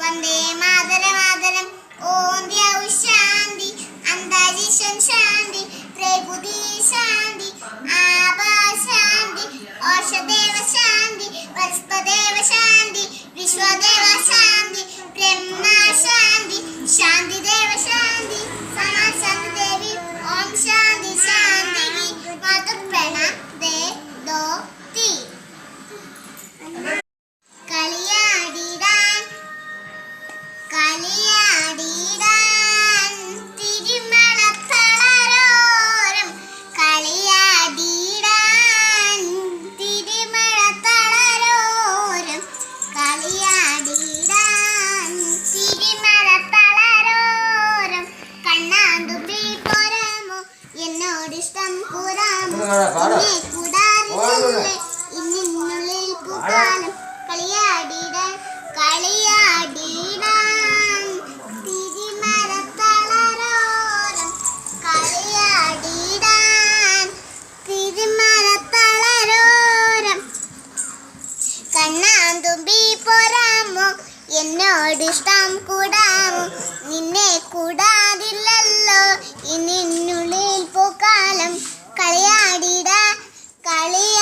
വന്ദേ ശാന്തി ശാന്തി ശാന്തി ആഭാ ശാന്തി ഓഷദേവ ശാന്തി വസ്പദേവ ശാന്തി വിശ്വദേവ എന്നോടിഷ്ടം കൂടാമോ? എന്നെ കൂടാറില്ലേ? ഇന്നിനുള്ളിൽ പൂക്കാലം കളിയാടിടാൻ കളിയാടിടാൻ തിരുമരത്തളരോരം കളിയാടിടാൻ തിരുമരത്തളരോരം കണ്ണാന്തുമ്പി പോരാമോ? എന്നോട് ഇഷ്ടം കൂടാമോ? കളിയാടിട കളിയാടി